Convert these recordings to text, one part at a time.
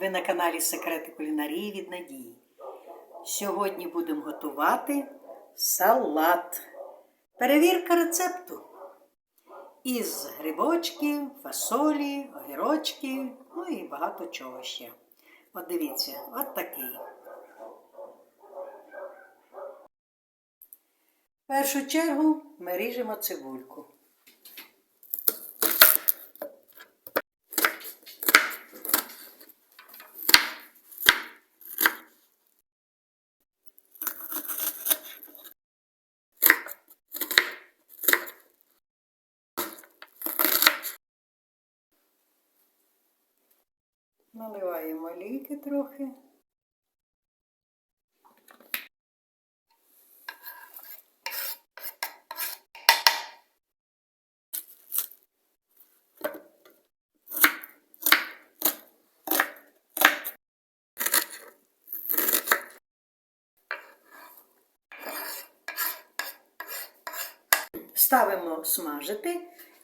Ви на каналі Секрети кулінарії від Надії. Сьогодні будемо готувати салат. Перевірка рецепту. Із грибочків, фасолі, огірочків, ну і багато чого ще. От дивіться, от такий. В першу чергу ми ріжемо цибульку. Наливаємо олійки трохи. Ставимо смажити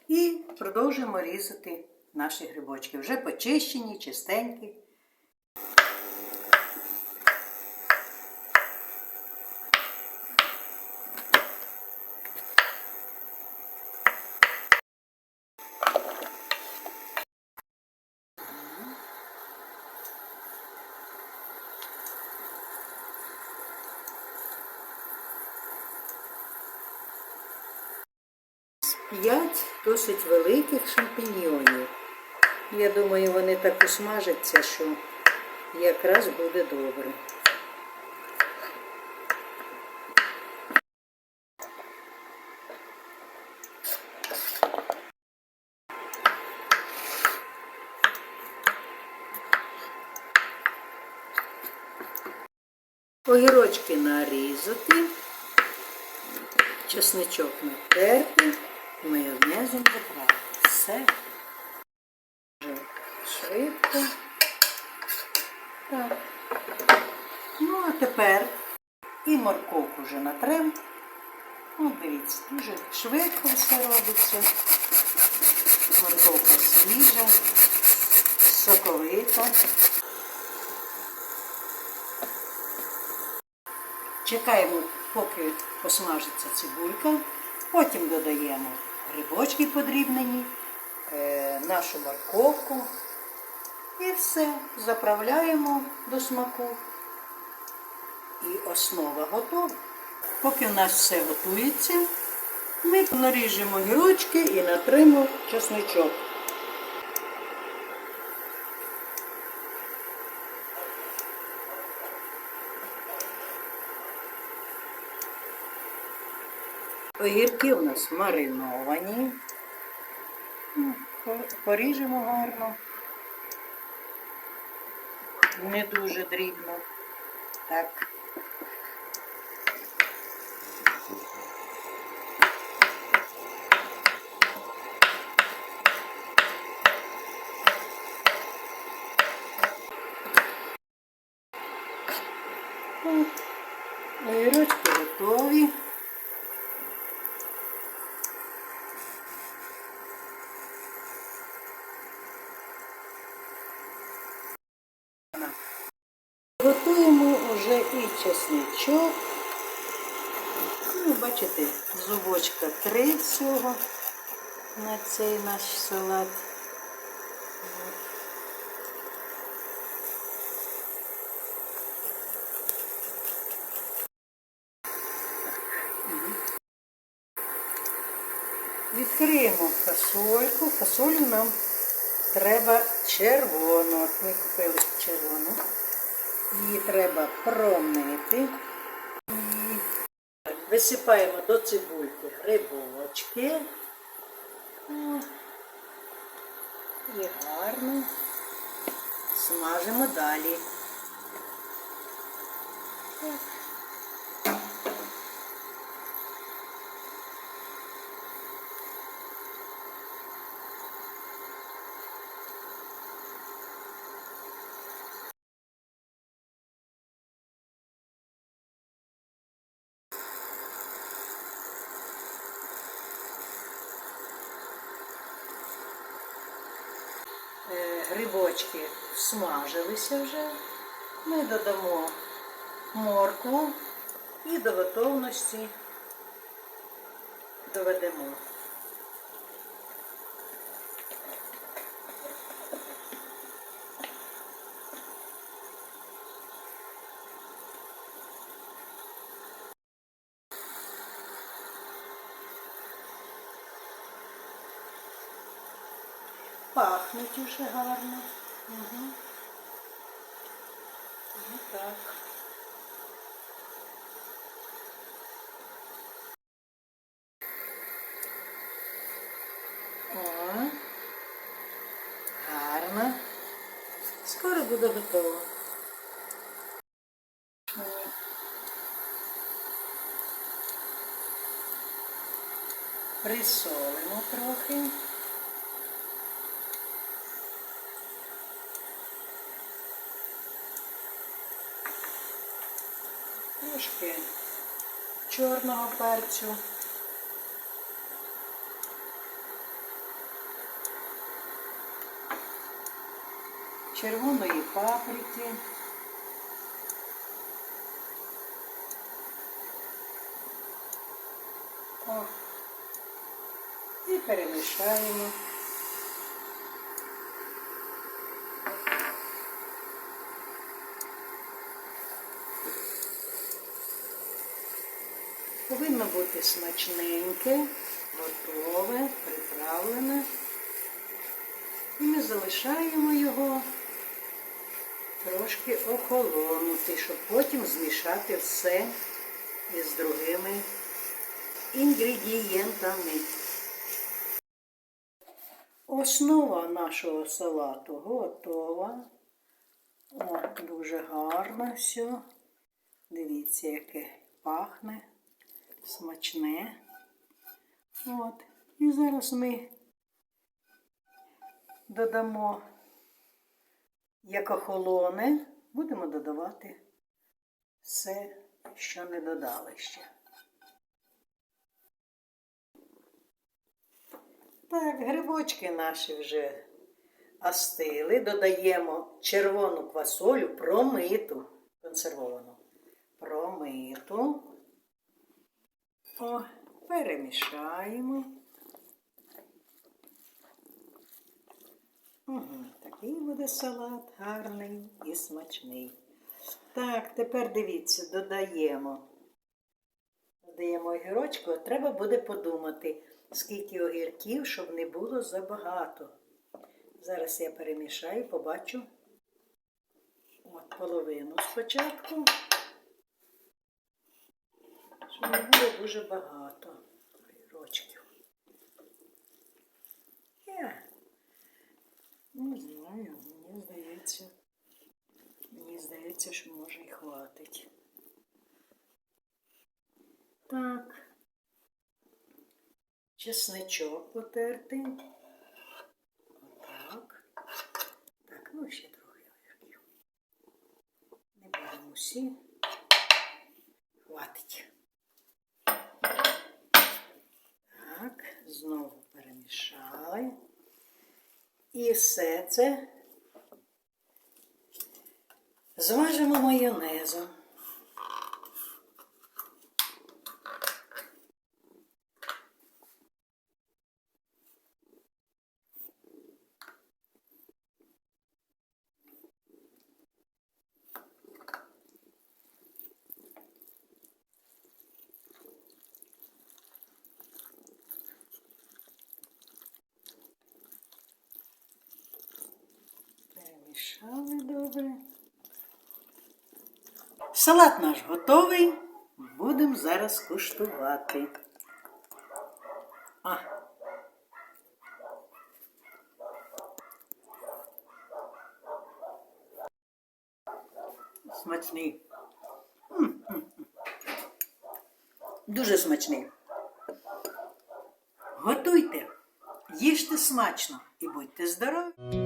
і продовжуємо різати наші грибочки. Вже почищені, чистенькі. П'ять досить великих шампіньйонів. Я думаю, вони так усмажаться, що якраз буде добре. Огірочки нарізати, чесничок натерти, майонезом заправити. Все. Швидко. Так. Ну, а тепер і морковку вже натрем. От дивіться, дуже швидко все робиться. Морковка свіжа, соковита. Чекаємо, поки посмажиться цибулька. Потім додаємо грибочки подрібнені, е, нашу морковку. І все. Заправляємо до смаку. І основа готова. Поки у нас все готується, ми наріжемо гірочки і натримо чесничок. Огірки у нас мариновані. Ну, Поріжемо гарно. Не дуже дрібно. Так. От. Огірочки готові. Готуємо вже і чесничок. Ну, бачите, зубочка три всього на цей наш салат. Відкриємо фасольку. Фасолю нам треба червону. От ми купили червону. Її треба промити. Висипаємо до цибульки грибочки. І гарно смажимо далі. Так. Грибочки смажилися вже, ми додамо моркву і до готовності доведемо. Пахнуть уже гарно. Угу. Ну так. О, гарно. Скоро буде готово. Присолимо трохи. Трошки чорного перцю. Червоної паприки. О. І перемішаємо. Повинно бути смачненьке, готове, приправлене. І ми залишаємо його трошки охолонути, щоб потім змішати все із другими інгредієнтами. Основа нашого салату готова. О, дуже гарно все. Дивіться, яке пахне, смачне. От. І зараз ми додамо, як охолоне, будемо додавати все, що не додали ще. Так, грибочки наші вже остили. Додаємо червону квасолю промиту, консервовану. Промиту. О, перемішаємо. Угу, такий буде салат гарний і смачний. Так, тепер дивіться, додаємо. Додаємо огірочку, треба буде подумати, скільки огірків, щоб не було забагато. Зараз я перемішаю, побачу. От половину спочатку. Не було дуже багато огірочків. Я не знаю, мені здається. Мені здається, що може і хватить. Так. Чесничок потертий. Отак. Так, ну ще трохи огірків. Не будемо усі. Хватить. Так, знову перемішали. І все це зважимо майонезом. Перемішали добре. Салат наш готовий. Будемо зараз куштувати. А. Смачний. М-м-м. Дуже смачний. Готуйте, їжте смачно і будьте здорові!